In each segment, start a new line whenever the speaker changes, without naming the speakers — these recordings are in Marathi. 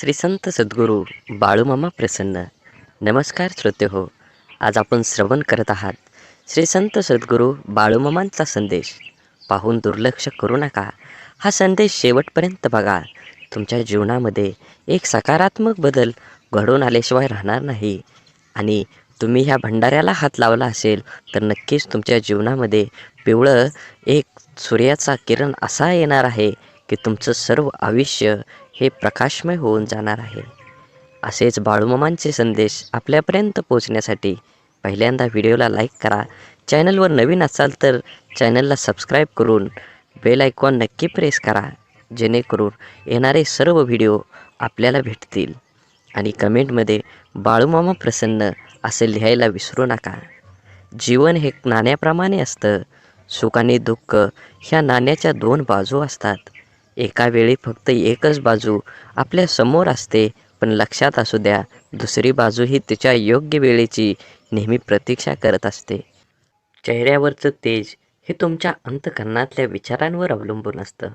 श्री संत सद्गुरू बाळूमामा प्रसन्न. नमस्कार श्रोते हो आज आपण श्रवण करत आहात. श्री संत सद्गुरू बाळूमामांचा संदेश. पाहून दुर्लक्ष करू नका. हा संदेश शेवटपर्यंत बघा. तुमच्या जीवनामध्ये एक सकारात्मक बदल घडून आल्याशिवाय राहणार नाही. आणि तुम्ही ह्या भंडाऱ्याला हात लावला असेल तर नक्कीच तुमच्या जीवनामध्ये पिवळं एक सूर्याचा किरण असा येणार आहे की तुमचं सर्व आयुष्य हे प्रकाशमय होऊन जाणार आहे. असेच बाळूमामांचे संदेश आपल्यापर्यंत पोहोचण्यासाठी पहिल्यांदा व्हिडिओला लाईक करा. चॅनलवर नवीन असाल तर चॅनलला सबस्क्राईब करून बेल आयकॉन नक्की प्रेस करा जेणेकरून येणारे सर्व व्हिडिओ आपल्याला भेटतील. आणि कमेंटमध्ये बाळूमामा प्रसन्न असे लिहायला विसरू नका. जीवन हे नाण्याप्रमाणे असतं. सुख आणि दुःख ह्या नाण्याच्या दोन बाजू असतात. एका वेळी फक्त एकच बाजू आपल्यासमोर असते पण लक्षात असू द्या दुसरी बाजू ही तिच्या योग्य वेळेची नेहमी प्रतीक्षा करत असते. चेहऱ्यावरचं तेज हे तुमच्या अंतकरणातल्या विचारांवर अवलंबून असतं.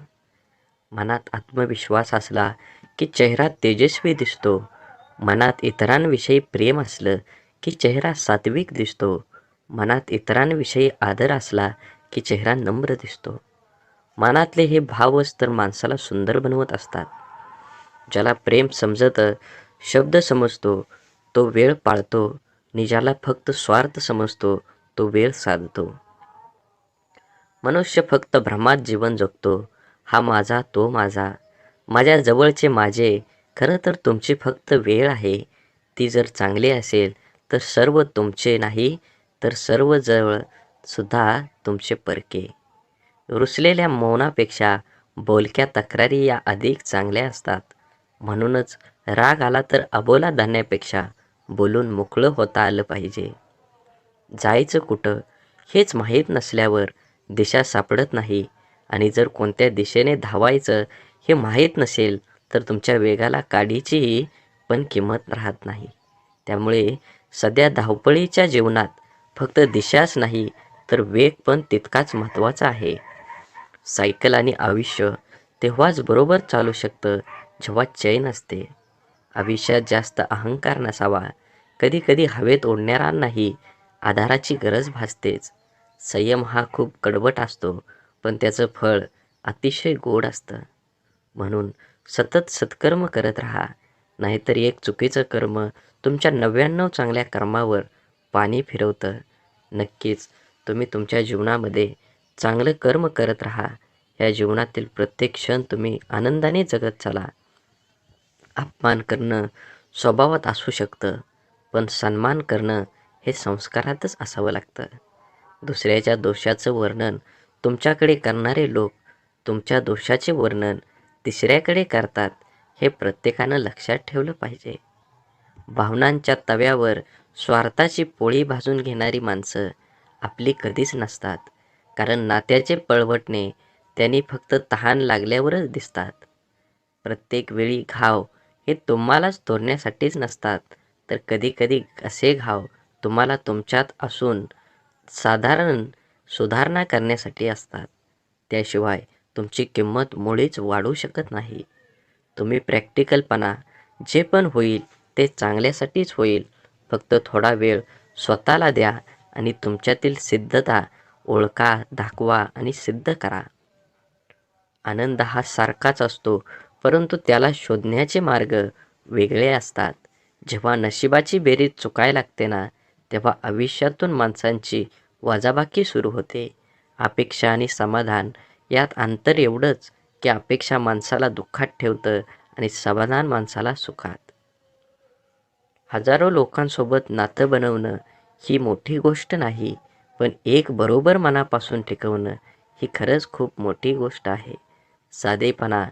मनात आत्मविश्वास असला की चेहरा तेजस्वी दिसतो. मनात इतरांविषयी प्रेम असलं की चेहरा सात्विक दिसतो. मनात इतरांविषयी आदर असला की चेहरा नम्र दिसतो. मनातले हे भावच तर माणसाला सुंदर बनवत असतात. ज्याला प्रेम समजतं शब्द समजतो तो वेळ पाळतो आणि ज्याला फक्त स्वार्थ समजतो तो वेळ साधतो. मनुष्य फक्त भ्रमात जीवन जगतो हा माझा तो माझा. माझ्या जवळचे माझे खरं तर तुमची फक्त वेळ आहे. ती जर चांगली असेल तर सर्व तुमचे नाही तर सर्व जवळ सुद्धा तुमचे परके. रुसलेल्या मौनापेक्षा बोलक्या तक्रारी या अधिक चांगल्या असतात. म्हणूनच राग आला तर अबोला धान्यापेक्षा बोलून मोकळं होता आलं पाहिजे. जायचं कुठं हेच माहीत नसल्यावर दिशा सापडत नाही आणि जर कोणत्या दिशेने धावायचं हे माहीत नसेल तर तुमच्या वेगाला काडीचीही पण किंमत राहत नाही. त्यामुळे सध्या धावपळीच्या जीवनात फक्त दिशाच नाही तर वेग पण तितकाच महत्त्वाचा आहे. सायकल आणि आयुष्य तेव्हाच बरोबर चालू शकतं जेव्हा चैन असते. आयुष्यात जास्त अहंकार नसावा. कधी कधी हवेत ओढणाऱ्यांनाही आधाराची गरज भासतेच. संयम हा खूप कडवट असतो पण त्याचं फळ अतिशय गोड असतं. म्हणून सतत सत्कर्म करत राहा. नाहीतर एक चुकीचं कर्म तुमच्या नव्याण्णव चांगल्या कर्मावर पाणी फिरवतं. नक्कीच तुम्ही तुमच्या जीवनामध्ये चांगलं कर्म करत राहा. या जीवनातील प्रत्येक क्षण तुम्ही आनंदाने जगत चला. अपमान करणं स्वभावात असू शकतं पण सन्मान करणं हे संस्कारातच असावं लागतं. दुसऱ्याच्या दोषाचं वर्णन तुमच्याकडे करणारे लोक तुमच्या दोषाचे वर्णन तिसऱ्याकडे करतात हे प्रत्येकानं लक्षात ठेवलं पाहिजे. भावनांच्या तव्यावर स्वार्थाची पोळी भाजून घेणारी माणसं आपली कधीच नसतात. कारण नात्याचे पळवटणे त्यांनी फक्त तहान लागल्यावरच दिसतात. प्रत्येक वेळी घाव हे तुम्हालाच तोडण्यासाठीच नसतात. तर कधीकधी असे घाव तुम्हाला तुमच्यात असून साधारण सुधारणा करण्यासाठी असतात. त्याशिवाय तुमची किंमत मुळीच वाढू शकत नाही. तुम्ही प्रॅक्टिकलपणा जे पण होईल ते चांगल्यासाठीच होईल. फक्त थोडा वेळ स्वतःला द्या आणि तुमच्यातील सिद्धता ओळखा दाखवा आणि सिद्ध करा. आनंद हा सारखाच असतो परंतु त्याला शोधण्याचे मार्ग वेगळे असतात. जेव्हा नशिबाची बेरीज चुकायला लागते ना तेव्हा आयुष्यातून माणसांची वजाबाकी सुरू होते. अपेक्षा आणि समाधान यात अंतर एवढंच की अपेक्षा माणसाला दुःखात ठेवतं आणि समाधान माणसाला सुखात. हजारो लोकांसोबत नातं बनवणं ही मोठी गोष्ट नाही पण एक बरोबर मनापासून टिकवणं ही खरंच खूप मोठी गोष्ट आहे. साधेपणा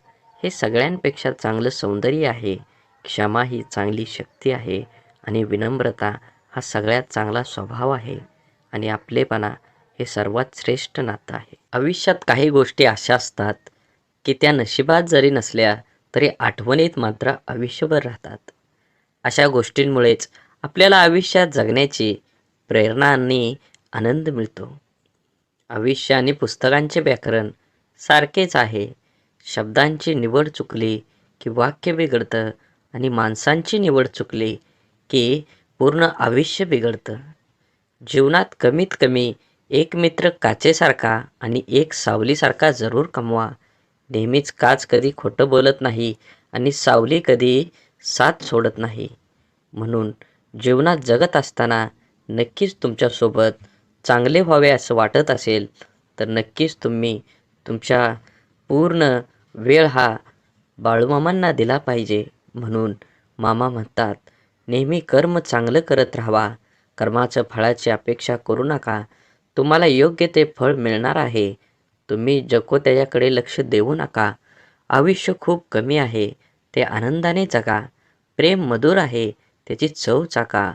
हे सगळ्यांपेक्षा चांगलं सौंदर्य आहे. क्षमा ही चांगली शक्ती आहे आणि विनम्रता हा सगळ्यात चांगला स्वभाव आहे आणि आपलेपणा हे सर्वात श्रेष्ठ नातं आहे. आयुष्यात काही गोष्टी अशा असतात की त्या नशिबात जरी नसल्या तरी आठवणीत मात्र आयुष्यभर राहतात. अशा गोष्टींमुळेच आपल्याला आयुष्यात जगण्याची प्रेरणा आणि आनंद मिळतो. आयुष्य आणि पुस्तकांचे व्याकरण सारखेच आहे. शब्दांची निवड चुकली की वाक्य बिघडतं आणि माणसांची निवड चुकली की पूर्ण आयुष्य बिघडतं. जीवनात कमीत कमी एक मित्र काचेसारखा आणि एक सावलीसारखा जरूर कमवा. नेहमीच काच कधी खोटं बोलत नाही आणि सावली कधी साथ सोडत नाही. म्हणून जीवनात जगत असताना नक्कीच तुमच्यासोबत चांगले व्हावे असं वाटत असेल तर नक्कीच तुम्ही तुमच्या पूर्ण वेळ हा बाळूमामांना दिला पाहिजे म्हणून मामा म्हणतात नेहमी कर्म चांगलं करत राहावा. कर्माचं फळाची अपेक्षा करू नका. तुम्हाला योग्य ते फळ मिळणार आहे. तुम्ही जको त्याच्याकडे लक्ष देऊ नका. आयुष्य खूप कमी आहे. ते आनंदाने जगा. प्रेम मधुर आहे. त्याची चव चाका.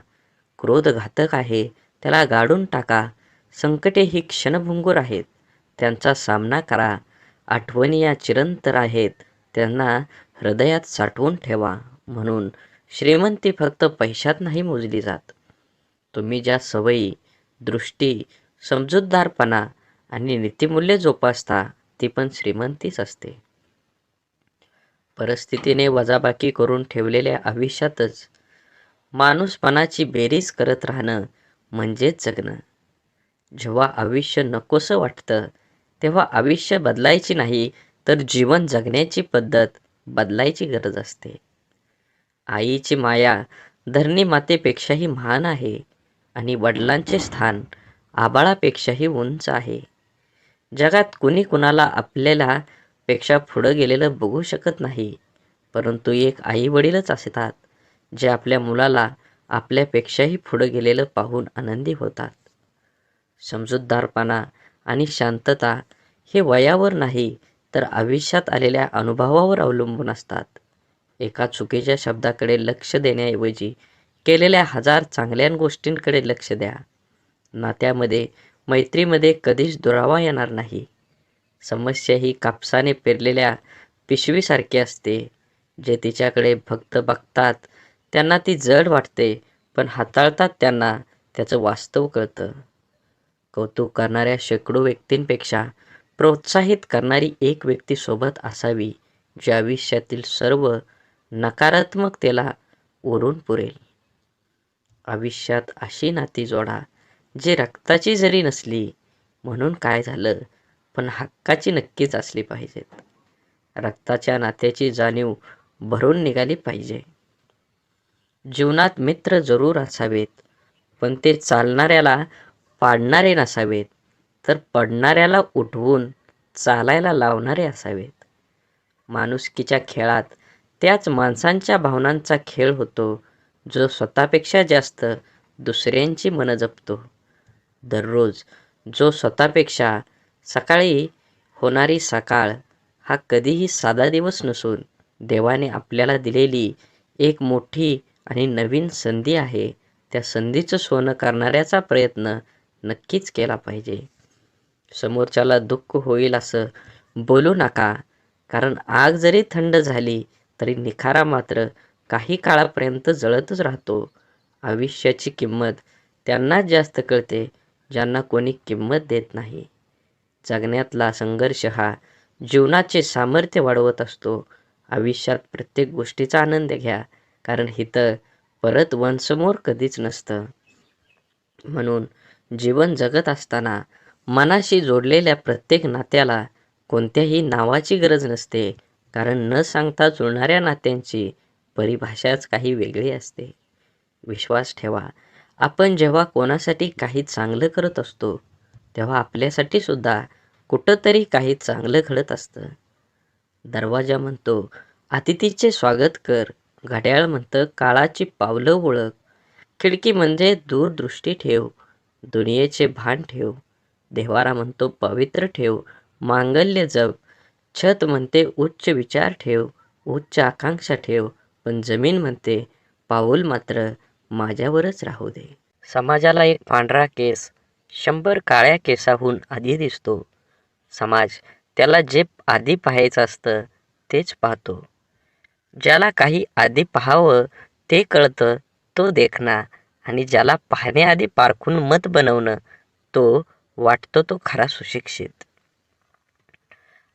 क्रोध घातक आहे. त्याला गाडून टाका. संकटे ही क्षणभंगूर आहेत. त्यांचा सामना करा. आठवणी या चिरंतर आहेत. त्यांना हृदयात साठवून ठेवा. म्हणून श्रीमंती फक्त पैशात नाही मोजली जात. तुम्ही ज्या सवयी दृष्टी समजूतदारपणा आणि नीतिमूल्य जोपासता ती पण श्रीमंतीच असते. परिस्थितीने वजाबाकी करून ठेवलेल्या आयुष्यातच माणूसपणाची बेरीज करत राहणं म्हणजेच जगणं. जेव्हा आयुष्य नकोसं वाटतं तेव्हा आयुष्य बदलायची नाही तर जीवन जगण्याची पद्धत बदलायची गरज असते. आईची माया धरणी मातेपेक्षाही महान आहे आणि वडिलांचे स्थान आबाळापेक्षाही उंच आहे. जगात कुणी कुणाला आपल्याला पेक्षा पुढं गेलेलं बघू शकत नाही परंतु एक आई वडीलच असतात जे आपल्या मुलाला आपल्यापेक्षाही पुढं गेलेलं पाहून आनंदी होतात. समजूतदारपणा आणि शांतता हे वयावर नाही तर आयुष्यात आलेल्या अनुभवावर अवलंबून असतात. एका चुकीच्या शब्दाकडे लक्ष देण्याऐवजी केलेल्या हजार चांगल्या गोष्टींकडे लक्ष द्या. नात्यामध्ये मैत्रीमध्ये कधीच दुरावा येणार नाही. समस्या ही कापसाने पेरलेल्या पिशवीसारखी असते जे तिच्याकडे भक्त बघतात त्यांना ती जड वाटते पण हाताळतात त्यांना त्याचं वास्तव कळतं. कौतुक करणाऱ्या शेकडो व्यक्तींपेक्षा प्रोत्साहित करणारी एक व्यक्ती सोबत असावी जी आयुष्यातील सर्व नकारात्मकतेला उरून पुरेल. आयुष्यात अशी नाती जोडा जे रक्ताची जरी नसली म्हणून काय झालं पण हक्काची नक्कीच असली पाहिजेत. रक्ताच्या नात्याची जाणीव भरून निघाली पाहिजे. जीवनात मित्र जरूर असावेत पण ते चालणाऱ्याला पाडणारे नसावेत तर पडणाऱ्याला उठवून चालायला लावणारे असावेत. माणुसकीच्या खेळात त्याच माणसांच्या भावनांचा खेळ होतो जो स्वतःपेक्षा जास्त दुसऱ्यांची मनं जपतो. दररोज जो स्वतःपेक्षा सकाळी होणारी सकाळ हा कधीही साधा दिवस नसून देवाने आपल्याला दिलेली एक मोठी आणि नवीन संधी आहे. त्या संधीचं सोनं करणाऱ्याचा प्रयत्न नक्कीच केला पाहिजे. समोरच्याला दुःख होईल असं बोलू नका. कारण आग जरी थंड झाली तरी निखारा मात्र काही काळापर्यंत जळतच राहतो. आयुष्याची किंमत त्यांनाच जास्त कळते ज्यांना कोणी किंमत देत नाही. जगण्यातला संघर्ष हा जीवनाचे सामर्थ्य वाढवत असतो. आयुष्यात प्रत्येक गोष्टीचा आनंद घ्या कारण हिथं परत वनसमोर कधीच नसतं. म्हणून जीवन जगत असताना मनाशी जोडलेल्या प्रत्येक नात्याला कोणत्याही नावाची गरज नसते. कारण न सांगता जुळणाऱ्या नात्यांची परिभाषाच काही वेगळी असते. विश्वास ठेवा आपण जेव्हा कोणासाठी काही चांगलं करत असतो तेव्हा आपल्यासाठी सुद्धा कुठंतरी काही चांगलं घडत असतं. दरवाजा म्हणतो अतिथीचे स्वागत कर. घड्याळ म्हणतं काळाची पावलं ओळख खिडकी म्हणजे दूरदृष्टी ठेव. दुनियेचे भान ठेव. देवारा म्हणतो पवित्र ठेव. मांगल्य जप. छत म्हणते उच्च विचार ठेव. उच्च आकांक्षा ठेव. पण जमीन म्हणते पाऊल मात्र माझ्यावरच राहू दे. समाजाला एक पांढरा केस शंभर काळ्या केसाहून आधी दिसतो. समाज त्याला जे आधी पाहायचं असतं तेच पाहतो. ज्याला काही आधी पाहावं ते कळतं तो देखना. आणि ज्याला पाहण्याआधी पारखून मत बनवणं तो वाटतो तो खरा सुशिक्षित.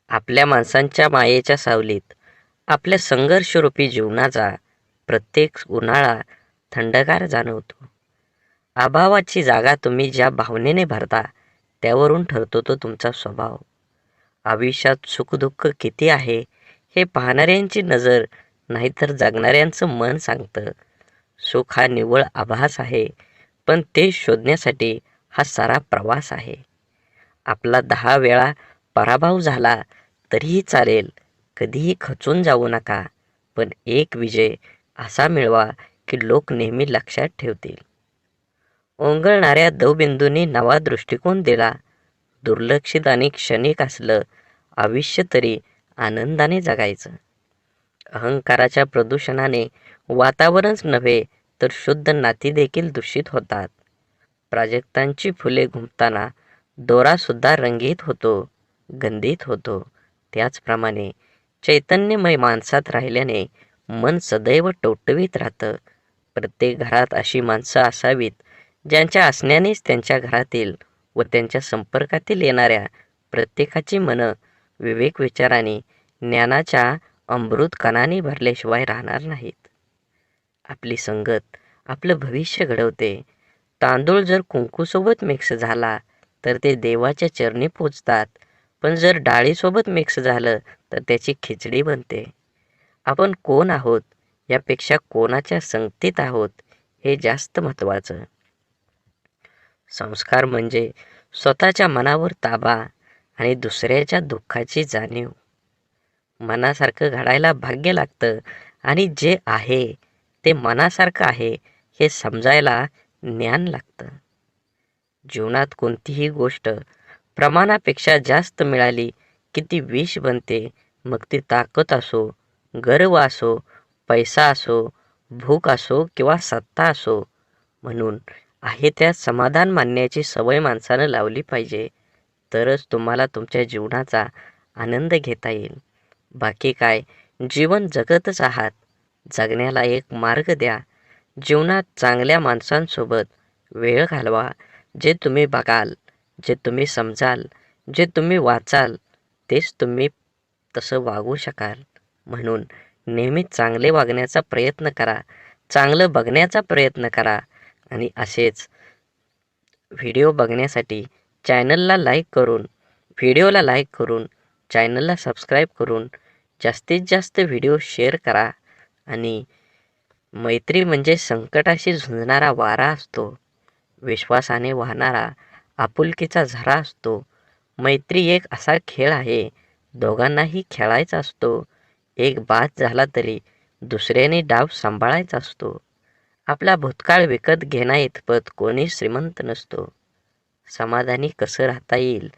आपल्या माणसांच्या मायेच्या सावलीत आपल्या संघर्षरूपी जीवनाचा प्रत्येक उन्हाळा थंडगार जाणवतो. अभावाची जागा तुम्ही ज्या भावनेने भरता त्यावरून ठरतो तो तुमचा स्वभाव. आयुष्यात सुखदुःख किती आहे हे पाहणाऱ्यांची नजर नाहीतर जगणाऱ्यांचं मन सांगतं. सुख हा निव्वळ आभास आहे. पण ते शोधण्यासाठी हा सारा प्रवास आहे. आपला दहा वेळा पराभव झाला तरीही चालेल. कधीही खचून जाऊ नका. पण एक विजय असा मिळवा की लोक नेहमी लक्षात ठेवतील. ओंगळणाऱ्या दवबिंदूंनी नवा दृष्टिकोन दिला. दुर्लक्षित आणि क्षणिक असलं आयुष्य तरी आनंदाने जगायचं. अहंकाराच्या प्रदूषणाने वातावरणच नव्हे तर शुद्ध नाती देखील दूषित होतात. प्राजक्तांची फुले घुमताना दोरासुद्धा रंगीत होतो गंधित होतो. त्याचप्रमाणे चैतन्यमय माणसात राहिल्याने मन सदैव टवटवीत राहतं. प्रत्येक घरात अशी माणसं असावीत ज्यांच्या असण्यानेच त्यांच्या घरातील व त्यांच्या संपर्कातील येणाऱ्या प्रत्येकाची मनं विवेक विचाराने ज्ञानाच्या अमृत कणाने भरल्याशिवाय राहणार नाहीत. आपली संगत आपलं भविष्य घडवते. तांदूळ जर कुंकूसोबत मिक्स झाला तर ते देवाच्या चरणी पोचतात. पण जर डाळीसोबत मिक्स झालं तर त्याची खिचडी बनते. आपण कोण आहोत? यापेक्षा कोणाच्या संगतीत आहोत? हे जास्त महत्त्वाचं. संस्कार म्हणजे स्वतःच्या मनावर ताबा आणि दुसऱ्याच्या दुःखाची जाणीव. मनासारखं घडायला भाग्य लागतं. आणि जे आहे ते मनासारखं आहे हे समजायला ज्ञान लागतं. जीवनात कोणतीही गोष्ट प्रमाणापेक्षा जास्त मिळाली की ती विष बनते मग ती ताकद असो गर्व असो पैसा असो भूक असो किंवा सत्ता असो. म्हणून आहे त्यात समाधान मानण्याची सवय माणसानं लावली पाहिजे. तरच तुम्हाला तुमच्या जीवनाचा आनंद घेता येईल. बाकी काय? जीवन जगतच आहात. जगण्याला एक मार्ग द्या. जीवनात चांगल्या माणसांसोबत वेळ घालवा. जे तुम्ही बघाल जे तुम्ही समजाल जे तुम्ही वाचाल तेच तुम्ही तसं वागू शकाल. म्हणून नेहमी चांगले वागण्याचा प्रयत्न करा. चांगलं बघण्याचा प्रयत्न करा. आणि असेच व्हिडिओ बघण्यासाठी चॅनलला लाईक करून व्हिडिओला लाईक करून चॅनलला सबस्क्राईब करून जास्तीत जास्त व्हिडिओ शेअर करा आणि मैत्री म्हणजे संकटाशी झुंजणारा वारा असतो विश्वासाने वाहणारा आपुलकीचा झरा असतो. मैत्री एक असा खेळ आहे दोघांनाही खेळायचा असतो. एक बाद झाला तरी दुसऱ्याने डाव सांभाळायचा असतो. आपला भूतकाळ विकत घेण्या इतपत कोणी श्रीमंत नसतो. समाधानी कसं राहता येईल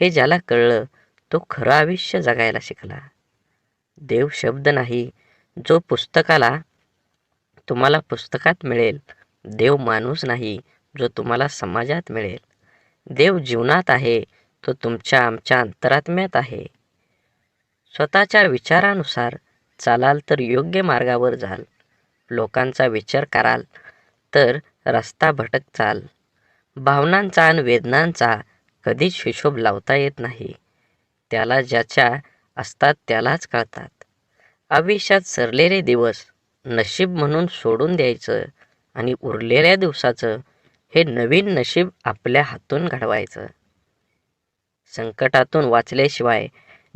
हे ज्याला कळलं तो खरं आयुष्य जगायला शिकला. देव शब्द नाही जो पुस्तकाला तुम्हाला पुस्तकात मिळेल. देव माणूस नाही जो तुम्हाला समाजात मिळेल. देव जीवनात आहे तो तुमच्या आमच्या अंतरात्म्यात आहे. स्वतःच्या विचारानुसार चालाल तर योग्य मार्गावर जाल. लोकांचा विचार कराल तर रस्ता भटक चाल. भावनांचा आणि वेदनांचा कधीच हिशोब लावता येत नाही. त्याला ज्याच्या असतात त्यालाच कळतात. आयुष्यात सरलेले दिवस नशीब म्हणून सोडून द्यायचं आणि उरलेल्या दिवसाचं हे नवीन नशीब आपल्या हातून घडवायचं. संकटातून वाचल्याशिवाय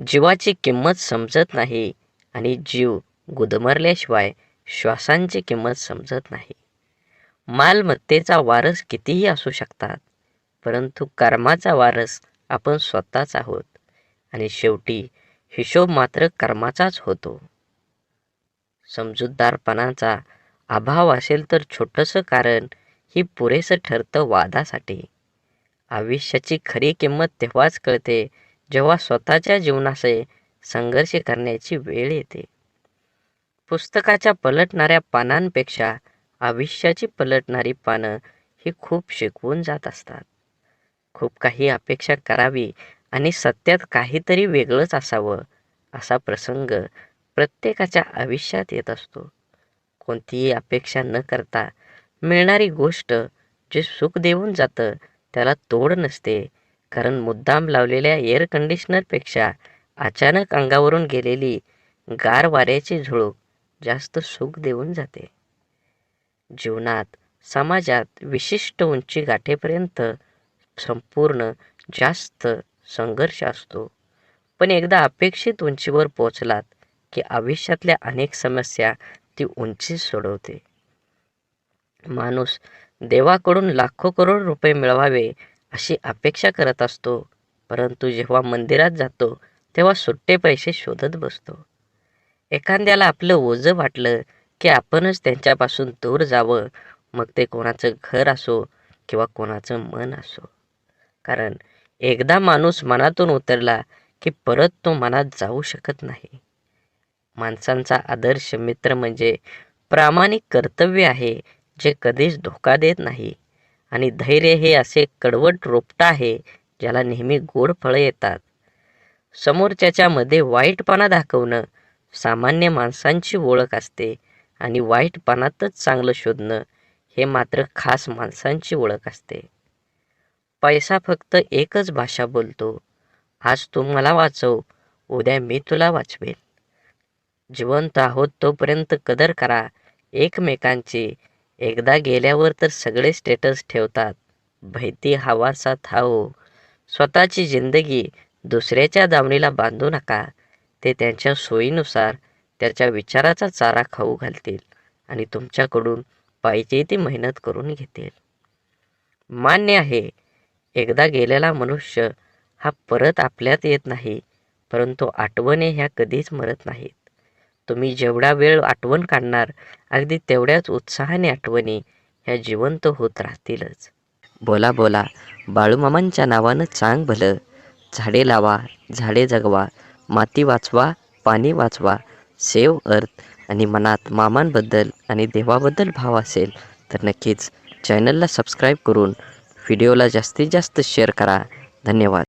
जीवाची किंमत समजत नाही आणि जीव गुदमरल्याशिवाय श्वासांची किंमत समजत नाही. मालमत्तेचा वारस कितीही असू शकतात परंतु कर्माचा वारस आपण स्वतःच आहोत आणि शेवटी हिशोब मात्र कर्माचाच होतो. समजूतदारपणाचा अभाव असेल तर छोटंसं कारण ही पुरेसं ठरतं वादासाठी. आयुष्याची खरी किंमत तेव्हाच कळते जेव्हा स्वतःच्या जीवनाशी संघर्ष करण्याची वेळ येते. पुस्तकाच्या पलटणाऱ्या पानांपेक्षा आयुष्याची पलटणारी पानं ही खूप शिकवून जात असतात. खूप काही अपेक्षा करावी आणि सत्यात काहीतरी वेगळंच असावं असा प्रसंग प्रत्येकाच्या आयुष्यात येत असतो. कोणतीही अपेक्षा न करता मिळणारी गोष्ट जे सुख देऊन जातं त्याला तोड नसते. कारण मुद्दाम लावलेल्या एअर कंडिशनरपेक्षा अचानक अंगावरून गेलेली गार वाऱ्याची झुळूक जास्त सुख देऊन जाते. जीवनात समाजात विशिष्ट उंची गाठेपर्यंत संपूर्ण जास्त संघर्ष असतो. पण एकदा अपेक्षित उंचीवर पोचलात की आयुष्यातल्या अनेक समस्या ती उंची सोडवते. माणूस देवाकडून लाखो करोड रुपये मिळवावे अशी अपेक्षा करत असतो परंतु जेव्हा मंदिरात जातो तेव्हा सुट्टे पैसे शोधत बसतो. एखाद्याला आपलं ओझं वाटलं की आपणच त्यांच्यापासून दूर जावं मग ते कोणाचं घर असो किंवा कोणाचं मन असो. कारण एकदा माणूस मनातून उतरला की परत तो मनात जाऊ शकत नाही. माणसांचा आदर्श मित्र म्हणजे प्रामाणिक कर्तव्य आहे जे कधीच धोका देत नाही. आणि धैर्य हे असे कडवट रोपटं आहे ज्याला नेहमी गोड फळं येतात. समोरच्याच्या मध्ये वाईटपणा दाखवणं सामान्य माणसांची ओळख असते आणि वाईटपणातच चांगलं शोधणं हे मात्र खास माणसांची ओळख असते. पैसा फक्त एकच भाषा बोलतो. आज तू मला वाचव उद्या मी तुला वाचवेन. जिवंत आहोत तोपर्यंत कदर करा. एकमेकांची एकदा गेल्यावर तर सगळे स्टेटस ठेवतात. भैती हवासा थाओ. स्वतःची जिंदगी दुसऱ्याच्या दावणीला बांधू नका. ते त्यांच्या सोयीनुसार त्याच्या विचाराचा चारा खाऊ घालतील आणि तुमच्याकडून पाहिजे ती मेहनत करून घेतील. मान्य आहे एकदा गेलेला मनुष्य हा परत आपल्यात येत नाही परंतु आठवणे ह्या कधीच मरत नाहीत. तुम्ही जेवढा वेळ आठवण काढणार अगदी तेवढ्याच उत्साहाने आठवणी ह्या जिवंत होत राहतीलच. बोला बोला बाळूमामांच्या नावानं चांग भलं. झाडे लावा झाडे जगवा माती वाचवा पाणी वाचवा सेव अर्थ आणि मनात मामांबद्दल आणि देवाबद्दल भाव असेल तर नक्कीच चॅनलला सबस्क्राईब करून व्हिडिओला जास्तीत जास्त शेअर करा. धन्यवाद.